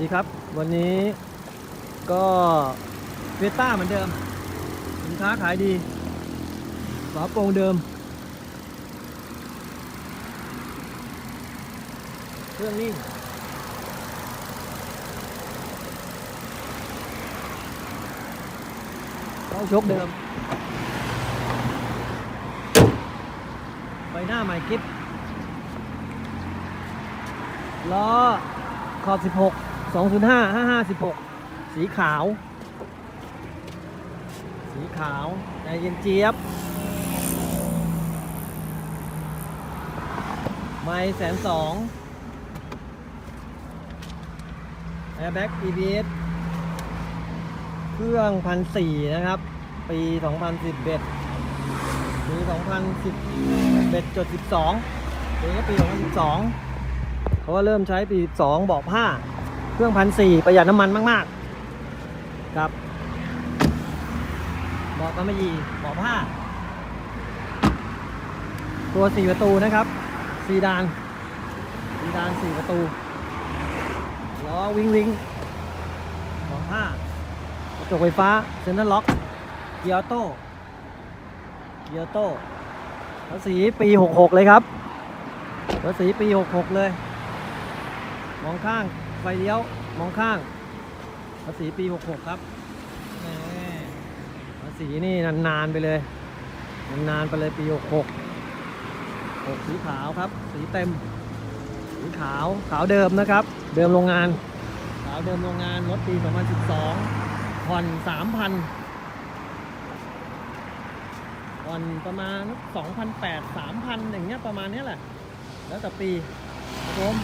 ดีครับ วันนี้ก็เวต้าเหมือนเดิม สินค้าขายดีฝาโปร่งเดิม เครื่องนิ่งเขาชกเดิมใบหน้าใหม่กิฟล้อขอบ 16 205 55 16 สีขาว สีขาวใจเย็นเจี๊ยบ ไม่แสนสองแอร์แบ็ก EBS เครื่องพันสี่นะครับ ปี 2010เบ็ดปี 2010เบ็ดจด12ปีก็ปี 2012เขาก็เริ่มใช้ปี12บาะผ้า เครื่องพันสี่ประหยัดน้ำมันมาก ๆ ครับเบาะกำมะหยี่เบาะผ้า ตัวสี่ประตูนะครับซีดานซีดานสี่ประตูล้อวิงวิงเบาะผ้ากระจกไฟฟ้าเซ็นทรัลล็อกเกียร์ออโต้เกียร์ออโต้ภาษีปี66เลยครับภาษีปี66เลย มองข้างไฟเลี้ยวมองข้างภาษีปี 66 ครับภาษีนี่นานๆไปเลยนานๆไปเลยปี 66 6 สีขาวครับ สีเต็ม สีขาวขาวเดิมนะครับ เดิมโรงงาน ขาวเดิมโรงงานรถปี 2012ผ่อน3,000ผ่อนประมาณ 2,800 3,000 อย่างเงี้ยประมาณเนี้ยแหละ แล้วแต่ปีครับผม